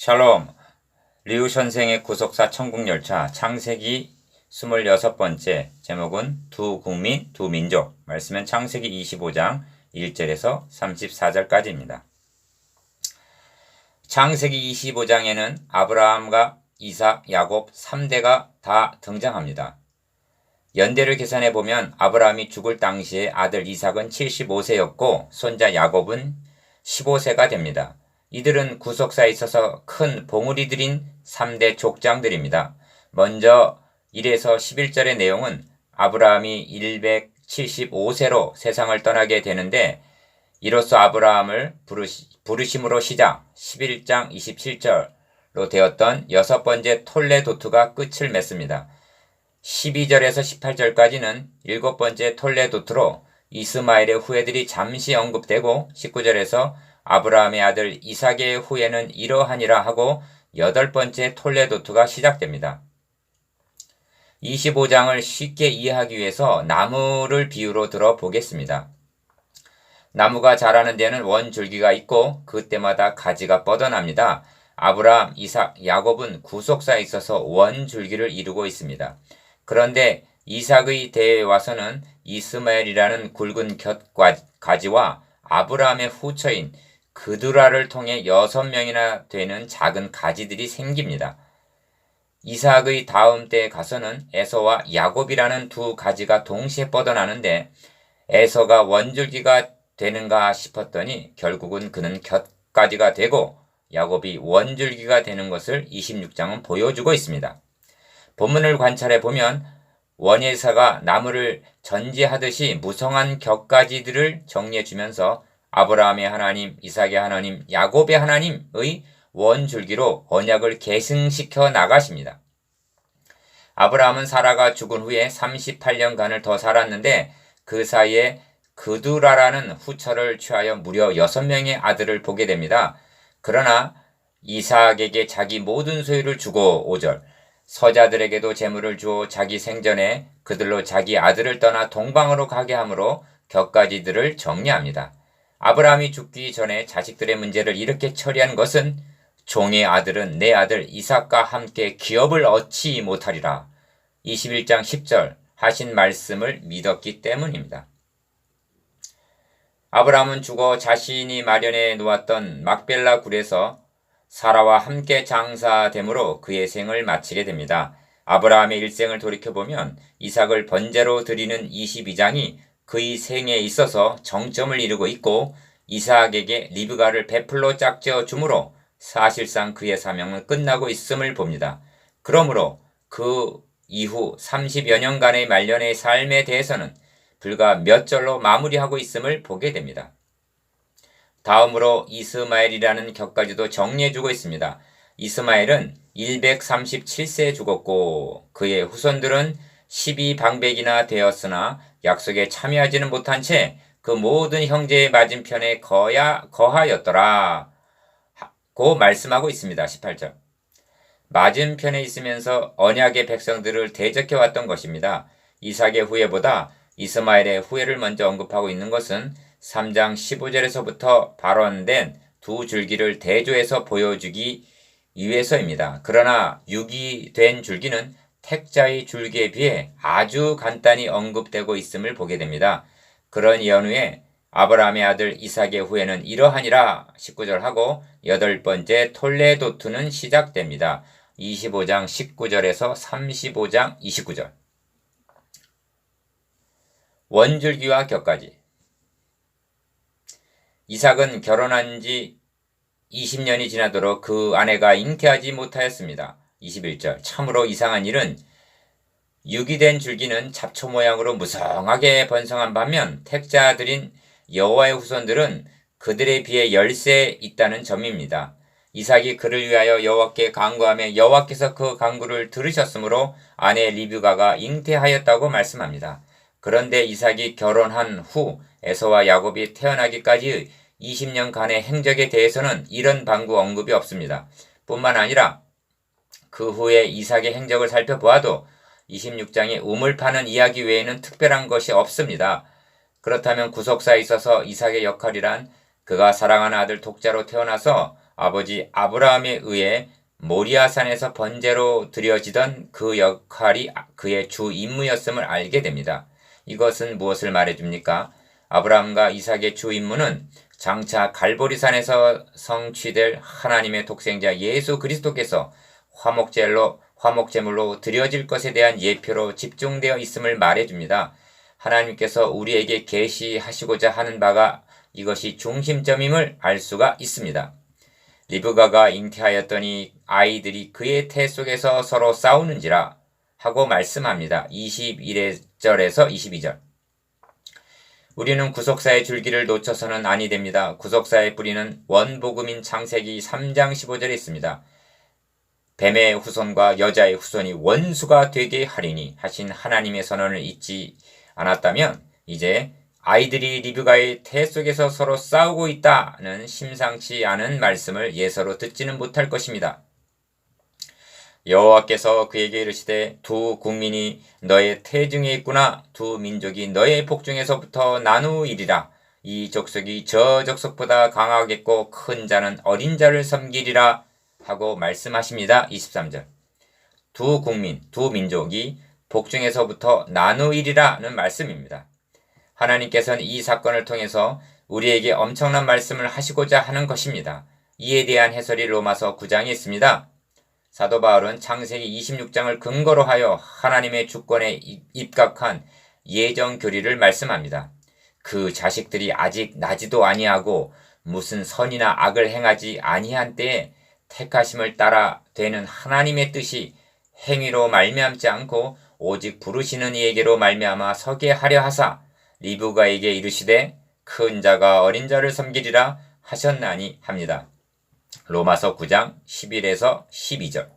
샬롬 리우 선생의 구속사 천국열차 창세기 26번째 제목은 두 국민 두 민족 말씀은 창세기 25장 1절에서 34절까지입니다. 창세기 25장에는 아브라함과 이삭, 야곱 3대가 다 등장합니다. 연대를 계산해 보면 아브라함이 죽을 당시에 아들 이삭은 75세였고 손자 야곱은 15세가 됩니다. 이들은 구속사에 있어서 큰 봉우리 들인 3대 족장들입니다. 먼저 1에서 11절의 내용은 아브라함이 175세로 세상을 떠나게 되는데 이로써 아브라함을 부르시, 부르심으로 시작 11장 27절로 되었던 여섯 번째 톨레 도트가 끝을 맺습니다. 12절에서 18절까지는 일곱 번째 톨레 도트로 이스마엘의 후예들이 잠시 언급되고 19절에서 아브라함의 아들 이삭의 후예는 이러하니라 하고 여덟 번째 톨레도트가 시작됩니다. 25장을 쉽게 이해하기 위해서 나무를 비유로 들어보겠습니다. 나무가 자라는 데는 원줄기가 있고 그때마다 가지가 뻗어납니다. 아브라함, 이삭, 야곱은 구속사에 있어서 원줄기를 이루고 있습니다. 그런데 이삭의 대에 와서는 이스마엘이라는 굵은 곁가지와 아브라함의 후처인 그두라를 통해 여섯 명이나 되는 작은 가지들이 생깁니다. 이삭의 다음 때에 가서는 에서와 야곱이라는 두 가지가 동시에 뻗어나는데 에서가 원줄기가 되는가 싶었더니 결국은 그는 곁가지가 되고 야곱이 원줄기가 되는 것을 26장은 보여주고 있습니다. 본문을 관찰해 보면 원예사가 나무를 전지하듯이 무성한 격가지들을 정리해 주면서 아브라함의 하나님, 이삭의 하나님, 야곱의 하나님의 원줄기로 언약을 계승시켜 나가십니다. 아브라함은 사라가 죽은 후에 38년간을 더 살았는데 그 사이에 그두라라는 후처를 취하여 무려 6명의 아들을 보게 됩니다. 그러나 이삭에게 자기 모든 소유를 주고 5절 서자들에게도 재물을 주어 자기 생전에 그들로 자기 아들을 떠나 동방으로 가게 하므로 격가지들을 정리합니다. 아브라함이 죽기 전에 자식들의 문제를 이렇게 처리한 것은 종의 아들은 내 아들 이삭과 함께 기업을 얻지 못하리라. 21장 10절 하신 말씀을 믿었기 때문입니다. 아브라함은 죽어 자신이 마련해 놓았던 막벨라 굴에서 사라와 함께 장사됨으로 그의 생을 마치게 됩니다. 아브라함의 일생을 돌이켜보면 이삭을 번제로 드리는 22장이 그의 생에 있어서 정점을 이루고 있고 이삭에게 리브가를 베풀로 짝지어 주므로 사실상 그의 사명은 끝나고 있음을 봅니다. 그러므로 그 이후 30여 년간의 말년의 삶에 대해서는 불과 몇 절로 마무리하고 있음을 보게 됩니다. 다음으로 이스마엘이라는 격까지도 정리해주고 있습니다. 이스마엘은 137세에 죽었고 그의 후손들은 12방백이나 되었으나 약속에 참여하지는 못한 채 그 모든 형제의 맞은편에 거야, 거하였더라. 고 말씀하고 있습니다. 18절. 맞은편에 있으면서 언약의 백성들을 대적해 왔던 것입니다. 이삭의 후예보다 이스마엘의 후예를 먼저 언급하고 있는 것은 3장 15절에서부터 발언된 두 줄기를 대조해서 보여주기 위해서입니다. 그러나 유기된 줄기는 택자의 줄기에 비해 아주 간단히 언급되고 있음을 보게 됩니다. 그런 연후에 아브라함의 아들 이삭의 후에는 이러하니라 19절 하고 여덟 번째 톨레도트는 시작됩니다. 25장 19절에서 35장 29절 원줄기와 격까지 이삭은 결혼한 지 20년이 지나도록 그 아내가 잉태하지 못하였습니다. 21절 참으로 이상한 일은 유기된 줄기는 잡초 모양으로 무성하게 번성한 반면 택자들인 여호와의 후손들은 그들에 비해 열세 있다는 점입니다. 이삭이 그를 위하여 여호와께 간구하며 여호와께서 그 간구를 들으셨으므로 아내 리뷰가가 잉태하였다고 말씀합니다. 그런데 이삭이 결혼한 후 에서와 야곱이 태어나기까지 20년간의 행적에 대해서는 이런 방구 언급이 없습니다. 뿐만 아니라 그 후에 이삭의 행적을 살펴보아도 26장에 우물 파는 이야기 외에는 특별한 것이 없습니다. 그렇다면 구속사에 있어서 이삭의 역할이란 그가 사랑하는 아들 독자로 태어나서 아버지 아브라함에 의해 모리아산에서 번제로 드려지던 그 역할이 그의 주 임무였음을 알게 됩니다. 이것은 무엇을 말해줍니까? 아브라함과 이삭의 주 임무는 장차 갈보리산에서 성취될 하나님의 독생자 예수 그리스도께서 화목제로 화목제물로 드려질 것에 대한 예표로 집중되어 있음을 말해줍니다. 하나님께서 우리에게 계시하시고자 하는 바가 이것이 중심점임을 알 수가 있습니다. 리브가가 잉태하였더니 아이들이 그의 태 속에서 서로 싸우는지라 하고 말씀합니다. 21절에서 22절. 우리는 구속사의 줄기를 놓쳐서는 아니 됩니다. 구속사의 뿌리는 원복음인 창세기 3장 15절에 있습니다. 뱀의 후손과 여자의 후손이 원수가 되게 하리니 하신 하나님의 선언을 잊지 않았다면 이제 아이들이 리브가의 태 속에서 서로 싸우고 있다는 심상치 않은 말씀을 예서로 듣지는 못할 것입니다. 여호와께서 그에게 이르시되 두 국민이 너의 태 중에 있구나. 두 민족이 너의 복중에서부터 나누이리라. 이 족속이 저 족속보다 강하겠고 큰 자는 어린 자를 섬기리라 하고 말씀하십니다. 23절 두 국민, 두 민족이 복중에서부터 나누이리라는 말씀입니다. 하나님께서는 이 사건을 통해서 우리에게 엄청난 말씀을 하시고자 하는 것입니다. 이에 대한 해설이 로마서 9장에 있습니다. 사도 바울은 창세기 26장을 근거로 하여 하나님의 주권에 입각한 예정 교리를 말씀합니다. 그 자식들이 아직 나지도 아니하고 무슨 선이나 악을 행하지 아니한 때에 택하심을 따라 되는 하나님의 뜻이 행위로 말미암지 않고 오직 부르시는 이에게로 말미암아 서게 하려 하사 리브가에게 이르시되 큰 자가 어린 자를 섬기리라 하셨나니 합니다. 로마서 9장 11에서 12절.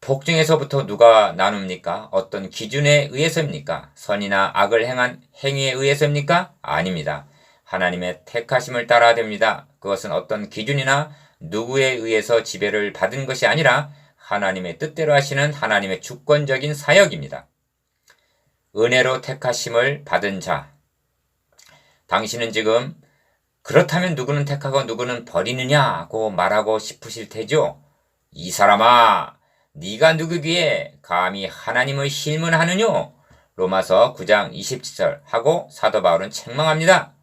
복중에서부터 누가 나눕니까? 어떤 기준에 의해서입니까? 선이나 악을 행한 행위에 의해서입니까? 아닙니다. 하나님의 택하심을 따라야 됩니다. 그것은 어떤 기준이나 누구에 의해서 지배를 받은 것이 아니라 하나님의 뜻대로 하시는 하나님의 주권적인 사역입니다. 은혜로 택하심을 받은 자. 당신은 지금 그렇다면 누구는 택하고 누구는 버리느냐고 말하고 싶으실 테죠. 이 사람아, 네가 누구기에 감히 하나님을 실문하느뇨? 로마서 9장 27절 하고 사도 바울은 책망합니다.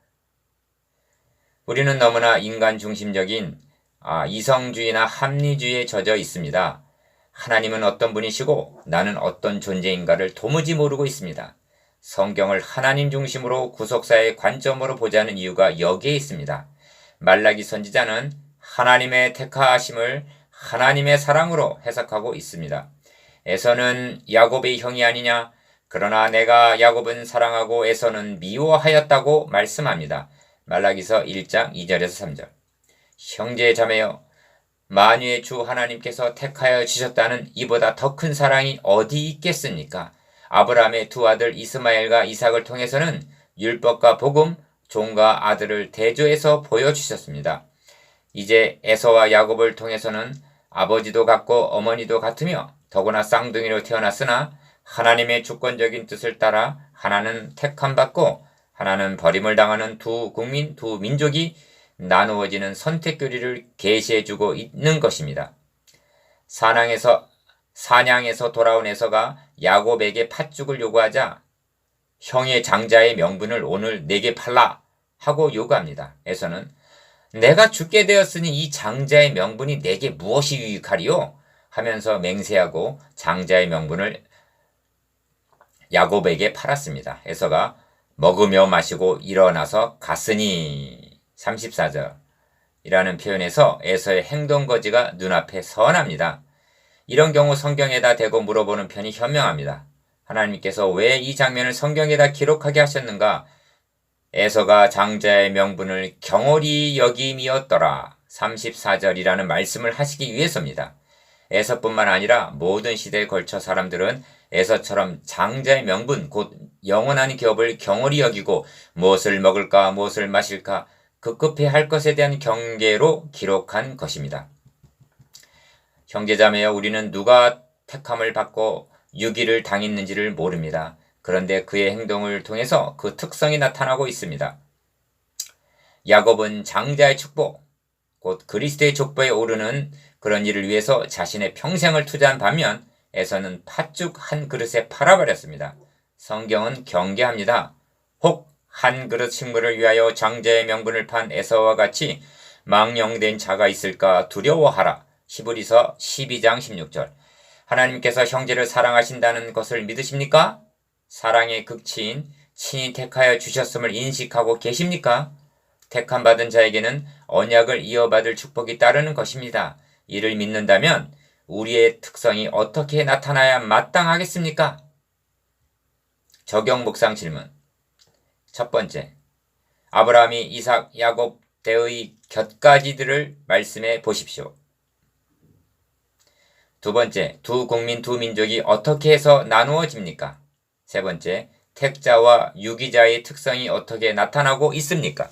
우리는 너무나 인간 중심적인 아, 이성주의나 합리주의에 젖어 있습니다. 하나님은 어떤 분이시고 나는 어떤 존재인가를 도무지 모르고 있습니다. 성경을 하나님 중심으로 구속사의 관점으로 보자는 이유가 여기에 있습니다. 말라기 선지자는 하나님의 택하심을 하나님의 사랑으로 해석하고 있습니다. 에서는 야곱의 형이 아니냐? 그러나 내가 야곱은 사랑하고 에서는 미워하였다고 말씀합니다. 말라기서 1장 2절에서 3절. 형제 자매여 만유의 주 하나님께서 택하여 주셨다는 이보다 더 큰 사랑이 어디 있겠습니까? 아브라함의 두 아들 이스마엘과 이삭을 통해서는 율법과 복음, 종과 아들을 대조해서 보여주셨습니다. 이제 에서와 야곱을 통해서는 아버지도 같고 어머니도 같으며 더구나 쌍둥이로 태어났으나 하나님의 주권적인 뜻을 따라 하나는 택함 받고 하나는 버림을 당하는 두 국민, 두 민족이 나누어지는 선택교리를 계시해주고 있는 것입니다. 사냥에서 사냥에서 돌아온 에서가 야곱에게 팥죽을 요구하자 형의 장자의 명분을 오늘 내게 팔라 하고 요구합니다. 에서는 내가 죽게 되었으니 이 장자의 명분이 내게 무엇이 유익하리요? 하면서 맹세하고 장자의 명분을 야곱에게 팔았습니다. 에서가 먹으며 마시고 일어나서 갔으니 34절 이라는 표현에서 에서의 행동 거지가 눈앞에 선합니다. 이런 경우 성경에다 대고 물어보는 편이 현명합니다. 하나님께서 왜 이 장면을 성경에다 기록하게 하셨는가? 에서가 장자의 명분을 경홀히 여김이었더라. 34절이라는 말씀을 하시기 위해서입니다. 에서뿐만 아니라 모든 시대에 걸쳐 사람들은 에서처럼 장자의 명분, 곧 영원한 기업을 경홀히 여기고 무엇을 먹을까, 무엇을 마실까, 급급해 할 것에 대한 경계로 기록한 것입니다. 형제자매여 우리는 누가 택함을 받고 유기를 당했는지를 모릅니다. 그런데 그의 행동을 통해서 그 특성이 나타나고 있습니다. 야곱은 장자의 축복, 곧 그리스도의 족보에 오르는 그런 일을 위해서 자신의 평생을 투자한 반면 에서는 팥죽 한 그릇에 팔아버렸습니다. 성경은 경계합니다. 혹 한 그릇 식물을 위하여 장자의 명분을 판 에서와 같이 망령된 자가 있을까 두려워하라. 시브리서 12장 16절. 하나님께서 형제를 사랑하신다는 것을 믿으십니까? 사랑의 극치인 친히 택하여 주셨음을 인식하고 계십니까? 택함 받은 자에게는 언약을 이어받을 축복이 따르는 것입니다. 이를 믿는다면 우리의 특성이 어떻게 나타나야 마땅하겠습니까? 적용 묵상 질문. 첫 번째. 아브라함이 이삭, 야곱 때의 곁가지들을 말씀해 보십시오. 두 번째, 두 국민 두 민족이 어떻게 해서 나누어집니까? 세 번째, 택자와 유기자의 특성이 어떻게 나타나고 있습니까?